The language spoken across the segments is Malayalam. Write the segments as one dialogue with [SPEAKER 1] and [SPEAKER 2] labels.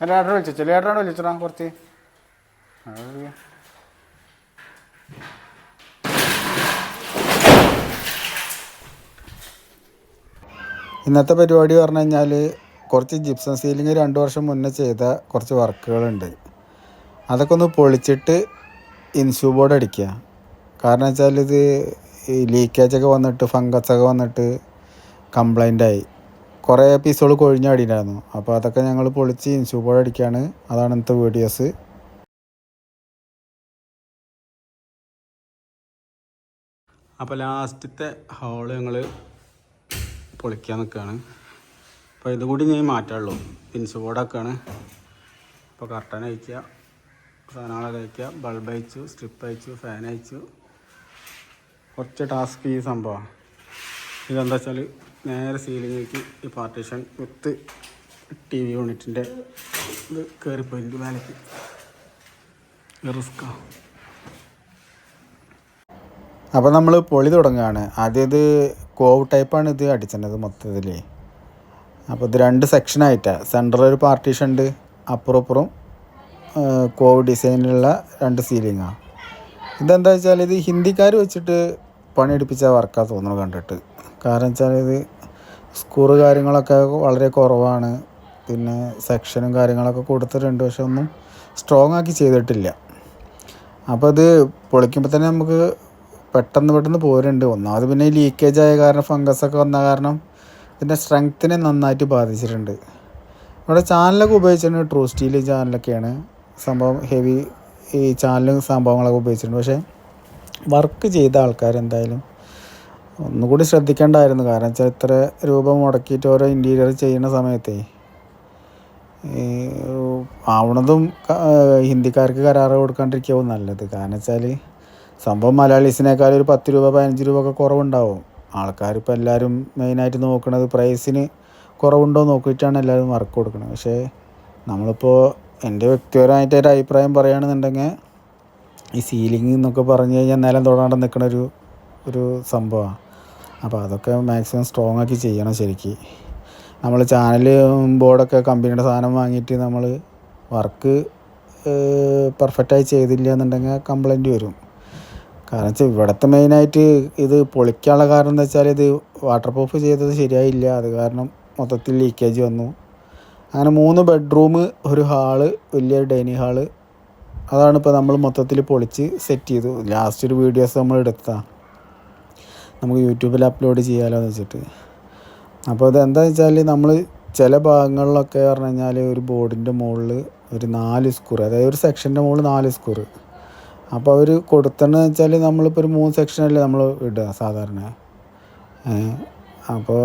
[SPEAKER 1] എന്റെ ഏട്ടനെ വിളിച്ചോ? ഏട്ടനോട് വിളിച്ചടാ കുറച്ച്. ഇന്നത്തെ പരിപാടി പറഞ്ഞു കഴിഞ്ഞാൽ കുറച്ച് ജിപ്സം സീലിംഗ് രണ്ട് വർഷം മുന്നേ ചെയ്ത കുറച്ച് വർക്കുകളുണ്ട്. അതൊക്കെ ഒന്ന് പൊളിച്ചിട്ട് ഇൻസ്യൂ ബോർഡ് അടിക്കുക. കാരണം വെച്ചാൽ ഇത് ലീക്കേജ് ലീക്കേജൊക്കെ വന്നിട്ട് ഫംഗസ് ഒക്കെ വന്നിട്ട് കംപ്ലൈന്റ് ആയി. കുറേ പീസുകൾ കൊഴിഞ്ഞാടിയിട്ടുണ്ടായിരുന്നു അപ്പോൾ അതൊക്കെ ഞങ്ങൾ പൊളിച്ച് ഇൻസ്യൂ ബോർഡ് അടിക്കുകയാണ് അതാണ് ഇന്നത്തെ വീഡിയോസ്. അപ്പോൾ ലാസ്റ്റത്തെ ഹോൾ ഞങ്ങൾ പൊളിക്കാൻ നിൽക്കുകയാണ് അപ്പോൾ ഇതും കൂടി ഞാൻ മാറ്റുള്ളൂ. പിൻസ് ബോർഡൊക്കെയാണ് അപ്പോൾ കർട്ടൻ അയക്കുക സാധനങ്ങളൊക്കെ അയക്കുക ബൾബ് അയച്ചു സ്ട്രിപ്പ് അയച്ചു ഫാൻ അയച്ചു കുറച്ച് ടാസ്ക് ഈ സംഭവമാണ് ഇതെന്താ വെച്ചാൽ നേരെ സീലിങ്ങിലേക്ക് ഈ പാർട്ടീഷൻ വിത്ത് ടി വി യൂണിറ്റിന്റെ ഇത് കയറിപ്പോയി മേലേക്ക്. റിസ്ക്കാണ് അപ്പോൾ നമ്മൾ പൊളി തുടങ്ങുകയാണ് ആദ്യം ഇത് കോവ് ടൈപ്പാണ് ഇത് അടിച്ചത് മൊത്തത്തിൽ അപ്പോൾ ഇത് രണ്ട് സെക്ഷനായിട്ടാണ് സെന്ററിൽ ഒരു പാർട്ടീഷൻ ഉണ്ട്. അപ്പുറം അപ്പുറം കോവ് ഡിസൈനിലുള്ള രണ്ട് സീലിങ്ങാണ് ഇതെന്താ വെച്ചാൽ ഇത് ഹിന്ദിക്കാർ വെച്ചിട്ട് പണിയെടുപ്പിച്ച വർക്കാണ് തോന്നുന്നു കണ്ടിട്ട്. കാരണം വെച്ചാൽ ഇത് സ്കൂറ് കാര്യങ്ങളൊക്കെ വളരെ കുറവാണ്. പിന്നെ സെക്ഷനും കാര്യങ്ങളൊക്കെ കൊടുത്തിട്ടുണ്ട്. പക്ഷെ ഒന്നും സ്ട്രോങ് ആക്കി ചെയ്തിട്ടില്ല. അപ്പോൾ ഇത് പൊളിക്കുമ്പോൾ തന്നെ നമുക്ക് പെട്ടെന്ന് പെട്ടെന്ന് പോരുന്നുണ്ട്. ഒന്നാമത് പിന്നെ ലീക്കേജ് ആയ കാരണം ഫംഗസ് ഒക്കെ വന്ന കാരണം ഇതിന്റെ സ്ട്രെങ്ത്തിനെ നന്നായിട്ട് ബാധിച്ചിട്ടുണ്ട്. ഇവിടെ ചാനലൊക്കെ ഉപയോഗിച്ചിട്ടുണ്ട്. ട്രൂ സ്റ്റീൽ ചാനലൊക്കെയാണ് സംഭവം ഹെവി ഈ ചാനലും സംഭവങ്ങളൊക്കെ ഉപയോഗിച്ചിട്ടുണ്ട്. പക്ഷേ വർക്ക് ചെയ്ത ആൾക്കാർ എന്തായാലും ഒന്നുകൂടി ശ്രദ്ധിക്കേണ്ടായിരുന്നു. കാരണം വെച്ചാൽ ഇത്ര രൂപ മുടക്കിയിട്ട് ഓരോ ഇന്റീരിയർ ചെയ്യുന്ന സമയത്തേ ആവണതും ഹിന്ദിക്കാർക്ക് കരാറ് കൊടുക്കാണ്ടിരിക്കാവും നല്ലത്. കാരണം വെച്ചാൽ സംഭവം മലയാളീസിനേക്കാൾ ഒരു പത്ത് രൂപ പതിനഞ്ച് രൂപ ഒക്കെ കുറവുണ്ടാവും. ആൾക്കാർ ഇപ്പോൾ എല്ലാവരും മെയിനായിട്ട് നോക്കുന്നത് പ്രൈസിന് കുറവുണ്ടോ നോക്കിയിട്ടാണ് എല്ലാവരും വർക്ക് കൊടുക്കുന്നത് പക്ഷേ നമ്മളിപ്പോൾ എന്റെ വ്യക്തിപരമായിട്ട് ഒരു അഭിപ്രായം പറയുകയാണെന്നുണ്ടെങ്കിൽ ഈ സീലിംഗ് എന്നൊക്കെ പറഞ്ഞു കഴിഞ്ഞാൽ നിലം തൊടാണ്ട് നിൽക്കുന്ന ഒരു ഒരു സംഭവമാണ് അപ്പോൾ അതൊക്കെ മാക്സിമം സ്ട്രോങ് ആക്കി ചെയ്യണം ശരിക്ക്. നമ്മൾ ചാനൽ ബോർഡൊക്കെ കമ്പനിയുടെ സാധനം വാങ്ങിയിട്ട് നമ്മൾ വർക്ക് പെർഫെക്റ്റായി ചെയ്തില്ല എന്നുണ്ടെങ്കിൽ കംപ്ലൈന്റ് വരും. കാരണം വെച്ചാൽ ഇവിടുത്തെ മെയിനായിട്ട് ഇത് പൊളിക്കാനുള്ള കാരണം എന്താ വെച്ചാൽ ഇത് വാട്ടർ പ്രൂഫ് ചെയ്തത് ശരിയായില്ല. അത് കാരണം മൊത്തത്തിൽ ലീക്കേജ് വന്നു. അങ്ങനെ മൂന്ന് ബെഡ്റൂം ഒരു ഹാൾ വലിയൊരു ഡൈനിങ് ഹാൾ അതാണ് ഇപ്പോൾ നമ്മൾ മൊത്തത്തിൽ പൊളിച്ച് സെറ്റ് ചെയ്തു. ലാസ്റ്റ് ഒരു വീഡിയോസ് നമ്മൾ എടുത്തതാണ് നമുക്ക് യൂട്യൂബിൽ അപ്ലോഡ് ചെയ്യാമല്ലോ എന്ന് വെച്ചിട്ട്. അപ്പോൾ ഇത് എന്താ വെച്ചാൽ നമ്മൾ ചില ഭാഗങ്ങളിലൊക്കെ പറഞ്ഞു കഴിഞ്ഞാൽ ഒരു ബോർഡിന്റെ മുകളിൽ ഒരു നാല് സ്കൂർ അതായത് ഒരു സെക്ഷന്റെ മുകളിൽ നാല് സ്കൂർ അപ്പോൾ അവർ കൊടുത്തതെന്ന് വെച്ചാൽ നമ്മളിപ്പോൾ ഒരു മൂന്ന് സെക്ഷനല്ലേ നമ്മൾ ഇടുക സാധാരണ. അപ്പോൾ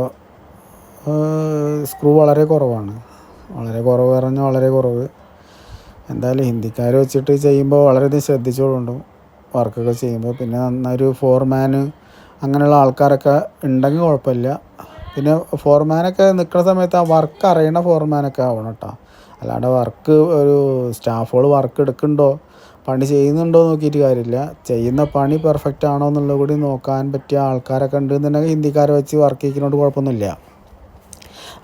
[SPEAKER 1] സ്ക്രൂ വളരെ കുറവാണ്. വളരെ കുറവ് പറഞ്ഞാൽ വളരെ കുറവ്. എന്തായാലും ഹിന്ദിക്കാർ വെച്ചിട്ട് ചെയ്യുമ്പോൾ വളരെയധികം ശ്രദ്ധിച്ചുകൊണ്ടും വർക്കൊക്കെ ചെയ്യുമ്പോൾ പിന്നെ നന്നായൊരു ഫോർമാന് അങ്ങനെയുള്ള ആൾക്കാരൊക്കെ ഉണ്ടെങ്കിൽ കുഴപ്പമില്ല. പിന്നെ ഫോർമാനൊക്കെ നിൽക്കുന്ന സമയത്ത് ആ വർക്ക് അറിയണ ഫോർമാനൊക്കെ ആവണം കേട്ടോ അല്ലാണ്ട് വർക്ക് ഒരു സ്റ്റാഫുകൾ വർക്ക് എടുക്കുന്നുണ്ടോ പണി ചെയ്യുന്നുണ്ടോ നോക്കിയിട്ട് കാര്യമില്ല. ചെയ്യുന്ന പണി പെർഫെക്റ്റ് ആണോ എന്നുള്ളത് കൂടി നോക്കാൻ പറ്റിയ ആൾക്കാരൊക്കെ ഉണ്ടെന്നുണ്ടെങ്കിൽ ഹിന്ദിക്കാരെ വെച്ച് വർക്ക് ചെയ്യിക്കുന്നതുകൊണ്ട് കുഴപ്പമൊന്നുമില്ല.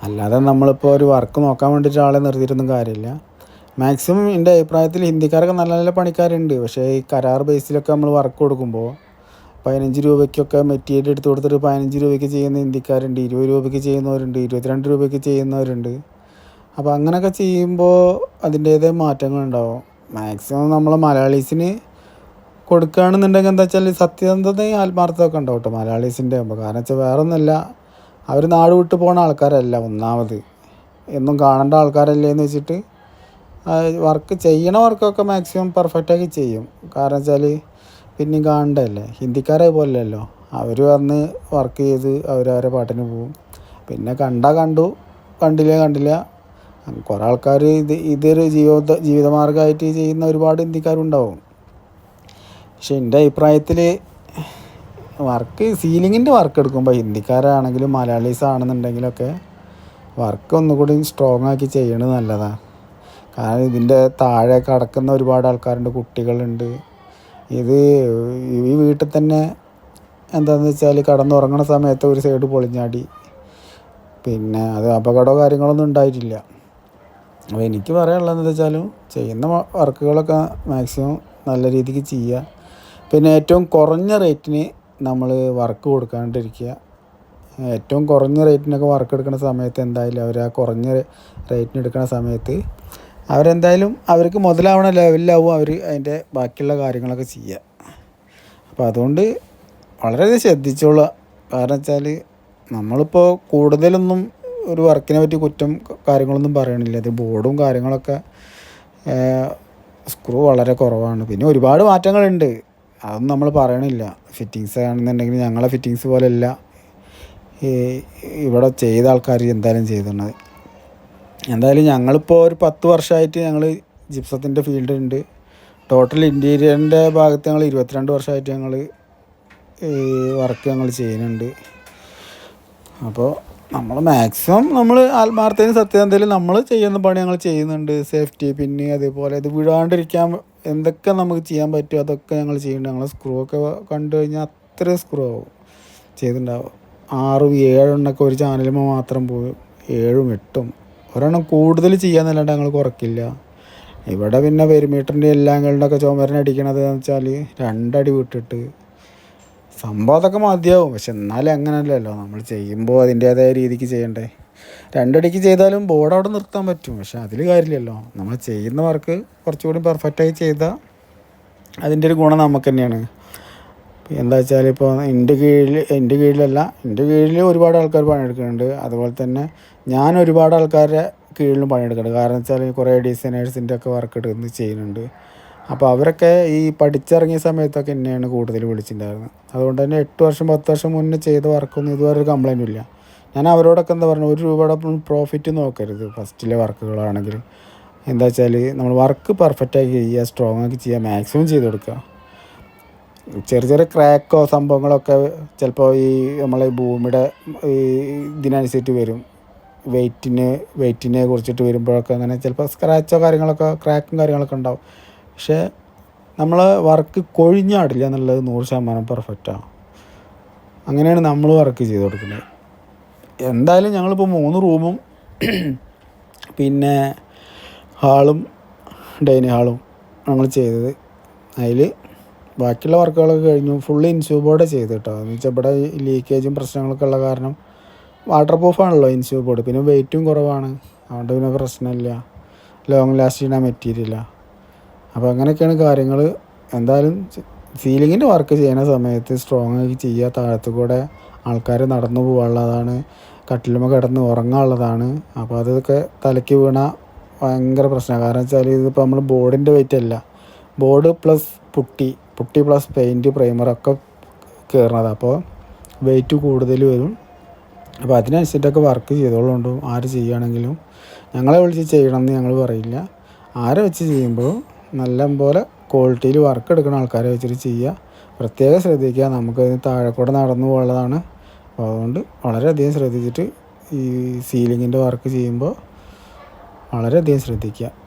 [SPEAKER 1] അല്ലാതെ നമ്മളിപ്പോൾ ഒരു വർക്ക് നോക്കാൻ വേണ്ടിയിട്ട് ആളെ നിർത്തിയിട്ടൊന്നും കാര്യമില്ല. മാക്സിമം എന്റെ അഭിപ്രായത്തിൽ ഹിന്ദിക്കാരൊക്കെ നല്ല നല്ല പണിക്കാരുണ്ട്. പക്ഷേ ഈ കരാർ ബേസിലൊക്കെ നമ്മൾ വർക്ക് കൊടുക്കുമ്പോൾ പതിനഞ്ച് രൂപയ്ക്കൊക്കെ മെറ്റീരിയൽ എടുത്ത് കൊടുത്തിട്ട് പതിനഞ്ച് രൂപയ്ക്ക് ചെയ്യുന്ന ഹിന്ദിക്കാരുണ്ട് ഇരുപത് രൂപയ്ക്ക് ചെയ്യുന്നവരുണ്ട് ഇരുപത്തിരണ്ട് രൂപയ്ക്ക് ചെയ്യുന്നവരുണ്ട്. അപ്പോൾ അങ്ങനെയൊക്കെ ചെയ്യുമ്പോൾ അതിന്റേതായ മാറ്റങ്ങളുണ്ടാവും. മാക്സിമം നമ്മളെ മലയാളീസിന് കൊടുക്കുകയാണെന്നുണ്ടെങ്കിൽ എന്താ വെച്ചാൽ സത്യസന്ധതയും ആത്മാർത്ഥമൊക്കെ ഉണ്ടാവും കേട്ടോ മലയാളീസിന്റെ ആകുമ്പോൾ കാരണം വെച്ചാൽ വേറെ അവർ നാട് വിട്ട് പോകുന്ന ആൾക്കാരല്ല ഒന്നാമത്. എന്നും കാണേണ്ട ആൾക്കാരല്ലേ എന്ന് വെച്ചിട്ട് വർക്ക് ചെയ്യണ വർക്കൊക്കെ മാക്സിമം പെർഫെക്റ്റാക്കി ചെയ്യും. കാരണം വെച്ചാൽ പിന്നെയും കാണണ്ടല്ലേ ഹിന്ദിക്കാരെ പോലെയല്ലോ അവർ വന്ന് വർക്ക് ചെയ്ത് അവരവരെ പാട്ടിന് പോകും പിന്നെ കണ്ടാൽ കണ്ടു കണ്ടില്ല കണ്ടില്ല. കുറേ ആൾക്കാർ ഇത് ഇതൊരു ജീവിത ജീവിതമാർഗമായിട്ട് ചെയ്യുന്ന ഒരുപാട് ഹിന്ദിക്കാരുണ്ടാവും. പക്ഷെ എന്റെ അഭിപ്രായത്തിൽ വർക്ക് സീലിങ്ങിന്റെ വർക്ക് എടുക്കുമ്പോൾ ഹിന്ദിക്കാരാണെങ്കിലും മലയാളീസ് ആണെന്നുണ്ടെങ്കിലൊക്കെ വർക്ക് ഒന്നുകൂടി സ്ട്രോങ് ആക്കി ചെയ്യണത് നല്ലതാണ് കാരണം ഇതിന്റെ താഴെ കടക്കുന്ന ഒരുപാട് ആൾക്കാരുണ്ട് കുട്ടികളുണ്ട്. ഇത് ഈ വീട്ടിൽ തന്നെ എന്താണെന്ന് വെച്ചാൽ കടന്നുറങ്ങണ സമയത്ത് ഒരു സൈഡ് പൊളിഞ്ഞാടി. പിന്നെ അത് അപകടമോ കാര്യങ്ങളൊന്നും ഉണ്ടായിട്ടില്ല. അപ്പോൾ എനിക്ക് പറയാനുള്ളത് പറയാനുള്ളതെന്ന് വെച്ചാലും ചെയ്യുന്ന വർക്കുകളൊക്കെ മാക്സിമം നല്ല രീതിക്ക് ചെയ്യുക. പിന്നെ ഏറ്റവും കുറഞ്ഞ റേറ്റിന് നമ്മൾ വർക്ക് കൊടുക്കാണ്ടിരിക്കുക. ഏറ്റവും കുറഞ്ഞ റേറ്റിനൊക്കെ വർക്ക് എടുക്കുന്ന സമയത്ത് എന്തായാലും അവർ ആ കുറഞ്ഞ റേറ്റിന് എടുക്കുന്ന സമയത്ത് അവരെന്തായാലും അവർക്ക് മുതലാവണ ലെവലിലാവും അവർ അതിന്റെ ബാക്കിയുള്ള കാര്യങ്ങളൊക്കെ ചെയ്യുക അപ്പോൾ അതുകൊണ്ട് വളരെയധികം ശ്രദ്ധിച്ചോളുക. കാരണം വെച്ചാൽ നമ്മളിപ്പോൾ കൂടുതലൊന്നും ഒരു വർക്കിനെ പറ്റി കുറ്റം കാര്യങ്ങളൊന്നും പറയണില്ല. ഇത് ബോർഡും കാര്യങ്ങളൊക്കെ സ്ക്രൂ വളരെ കുറവാണ്. പിന്നെ ഒരുപാട് മാറ്റങ്ങളുണ്ട്. അതൊന്നും നമ്മൾ പറയണില്ല. ഫിറ്റിങ്സ് ആണെന്നുണ്ടെങ്കിൽ ഞങ്ങളെ ഫിറ്റിങ്സ് പോലെയല്ല. ഇവിടെ ചെയ്ത ആൾക്കാർ എന്തായാലും ചെയ്തിട്ടുള്ളത് എന്തായാലും ഞങ്ങളിപ്പോൾ ഒരു പത്ത് വർഷമായിട്ട് ഞങ്ങൾ ജിപ്സത്തിന്റെ ഫീൽഡ് ഉണ്ട് ടോട്ടൽ ഇന്റീരിയറിന്റെ ഭാഗത്ത് ഞങ്ങൾ ഇരുപത്തിരണ്ട് വർഷമായിട്ട് ഞങ്ങൾ വർക്ക് ഞങ്ങൾ ചെയ്യുന്നുണ്ട്. അപ്പോൾ നമ്മൾ മാക്സിമം നമ്മൾ ആത്മാർത്ഥത്തിന് സത്യസന്ധയിൽ നമ്മൾ ചെയ്യുന്ന പണി ഞങ്ങൾ ചെയ്യുന്നുണ്ട്. സേഫ്റ്റി പിന്നെ അതേപോലെ ഇത് വിടാണ്ടിരിക്കാൻ എന്തൊക്കെ നമുക്ക് ചെയ്യാൻ പറ്റുമോ അതൊക്കെ ഞങ്ങൾ ചെയ്യുന്നുണ്ട്. ഞങ്ങൾ സ്ക്രൂ ഒക്കെ കണ്ടു കഴിഞ്ഞാൽ അത്രയും സ്ക്രൂ ആവും. ചെയ്തിട്ടുണ്ടാവും ആറും ഏഴെണ്ണൊക്കെ ഒരു ചാനലുമ്പോൾ മാത്രം പോവും. ഏഴും എട്ടും. ഒരെണ്ണം കൂടുതൽ ചെയ്യാന്നല്ലാണ്ട് ഞങ്ങൾ കുറക്കില്ല ഇവിടെ പിന്നെ പെരിമീറ്ററിന്റെ എല്ലാം ഒക്കെ ചുമരിനടിക്കണത് എന്ന് വെച്ചാൽ രണ്ടടി വിട്ടിട്ട്. സംഭവം അതൊക്കെ മതിയാവും. പക്ഷെ എന്നാലും അങ്ങനല്ലല്ലോ. നമ്മൾ ചെയ്യുമ്പോൾ അതിന്റേതായ രീതിക്ക് ചെയ്യണ്ടേ. രണ്ടടിക്ക് ചെയ്താലും ബോർഡ് അവിടെ നിർത്താൻ പറ്റും. പക്ഷെ അതിൽ കാര്യമില്ലല്ലോ. നമ്മൾ ചെയ്യുന്ന വർക്ക് കുറച്ചുകൂടി പെർഫെക്റ്റായി ചെയ്താൽ അതിന്റെ ഒരു ഗുണം നമുക്ക് തന്നെയാണ്. എന്താ വെച്ചാൽ ഇപ്പോൾ എന്റെ കീഴിൽ എന്റെ കീഴിലല്ല എന്റെ കീഴിൽ ഒരുപാട് ആൾക്കാർ പണിയെടുക്കുന്നുണ്ട്. അതുപോലെ തന്നെ ഞാൻ ഒരുപാട് ആൾക്കാരുടെ കീഴിലും പണിയെടുക്കുന്നുണ്ട് കാരണം വെച്ചാൽ കുറേ ഡിസൈനേഴ്സിന്റെ ഒക്കെ വർക്ക് എടുക്കുന്നത് ചെയ്യുന്നുണ്ട്. അപ്പോൾ അവരൊക്കെ ഈ പഠിച്ചിറങ്ങിയ സമയത്തൊക്കെ എന്നെയാണ് കൂടുതൽ വിളിച്ചിട്ടുണ്ടായിരുന്നത്. അതുകൊണ്ട് തന്നെ എട്ട് വർഷം പത്ത് വർഷം മുന്നേ ചെയ്ത വർക്കൊന്നും ഇതുവരെ ഒരു കംപ്ലൈന്റും ഇല്ല. ഞാൻ അവരോടൊക്കെ എന്താ പറഞ്ഞു ഒരു രൂപയുടെ പ്രോഫിറ്റ് നോക്കരുത്. ഫസ്റ്റിലെ വർക്കുകളാണെങ്കിൽ എന്താ വെച്ചാൽ നമ്മൾ വർക്ക് പെർഫെക്റ്റായി ചെയ്യുക സ്ട്രോങ് ആക്കി ചെയ്യുക മാക്സിമം ചെയ്ത് കൊടുക്കുക. ചെറിയ ചെറിയ ക്രാക്കോ സംഭവങ്ങളൊക്കെ ചിലപ്പോൾ ഈ നമ്മളെ ഭൂമിയുടെ ഈ ഇതിനനുസരിച്ച് വരും. വെയിറ്റിന് വെയ്റ്റിനെ കുറിച്ചിട്ട് വരുമ്പോഴൊക്കെ അങ്ങനെ ചിലപ്പോൾ സ്ക്രാച്ചോ കാര്യങ്ങളൊക്കെ ക്രാക്കും കാര്യങ്ങളൊക്കെ ഉണ്ടാവും. പക്ഷേ നമ്മൾ വർക്ക് കൊഴിഞ്ഞാടില്ല എന്നുള്ളത് നൂറ് ശതമാനം പെർഫെക്റ്റാണ് അങ്ങനെയാണ് നമ്മൾ വർക്ക് ചെയ്ത് കൊടുക്കുന്നത്. എന്തായാലും ഞങ്ങളിപ്പോൾ മൂന്ന് റൂമും പിന്നെ ഹാളും ഡൈനിങ് ഹാളും ഞങ്ങൾ ചെയ്തത്. അതിൽ ബാക്കിയുള്ള വർക്കുകളൊക്കെ കഴിഞ്ഞു. ഫുള്ള് ഇൻസ്യൂബോർഡ് ചെയ്ത് കേട്ടോ. എന്ന് വെച്ചാൽ ഇവിടെ ലീക്കേജും പ്രശ്നങ്ങളൊക്കെ ഉള്ള കാരണം വാട്ടർ പ്രൂഫാണല്ലോ ഇൻസ്യൂ ബോർഡ് പിന്നെ വെയിറ്റും കുറവാണ്. അതുകൊണ്ട് പിന്നെ പ്രശ്നമില്ല. ലോങ് ലാസ്റ്റ് ചെയ്യുന്ന മെറ്റീരിയലാണ് അപ്പോൾ അങ്ങനെയൊക്കെയാണ് കാര്യങ്ങൾ എന്തായാലും സീലിങ്ങിന്റെ വർക്ക് ചെയ്യുന്ന സമയത്ത് സ്ട്രോങ് ആയി ചെയ്യുക താഴത്തു കൂടെ ആൾക്കാർ നടന്നു പോകാനുള്ളതാണ്. കട്ടിലുമ്പോൾ കിടന്ന് ഉറങ്ങാനുള്ളതാണ്. അപ്പോൾ അതൊക്കെ തലയ്ക്ക് വീണ ഭയങ്കര പ്രശ്നമാണ്. കാരണം വെച്ചാൽ ഇതിപ്പോൾ നമ്മൾ ബോർഡിന്റെ വെയിറ്റ് അല്ല. Board plus putty putty plus paint പ്രൈമറൊക്കെ കയറണത് അപ്പോൾ വെയിറ്റ് കൂടുതൽ വരും. അപ്പോൾ അതിനനുസരിച്ചൊക്കെ വർക്ക് ചെയ്തോളുണ്ട്? ആര് ചെയ്യുകയാണെങ്കിലും ഞങ്ങളെ വിളിച്ച് ചെയ്യണമെന്ന് ഞങ്ങൾ പറയില്ല. ആരെ വെച്ച് ചെയ്യുമ്പോൾ നല്ല പോലെ ക്വാളിറ്റിയിൽ വർക്ക് എടുക്കുന്ന ആൾക്കാരെ വെച്ചിട്ട് ചെയ്യുക. പ്രത്യേകം ശ്രദ്ധിക്കുക. നമുക്ക് താഴെ കൂടെ നടന്നു പോകാനുള്ളതാണ്. അപ്പോൾ അതുകൊണ്ട് വളരെയധികം ശ്രദ്ധിച്ചിട്ട് ഈ സീലിങ്ങിന്റെ വർക്ക് ചെയ്യുമ്പോൾ വളരെയധികം ശ്രദ്ധിക്കുക.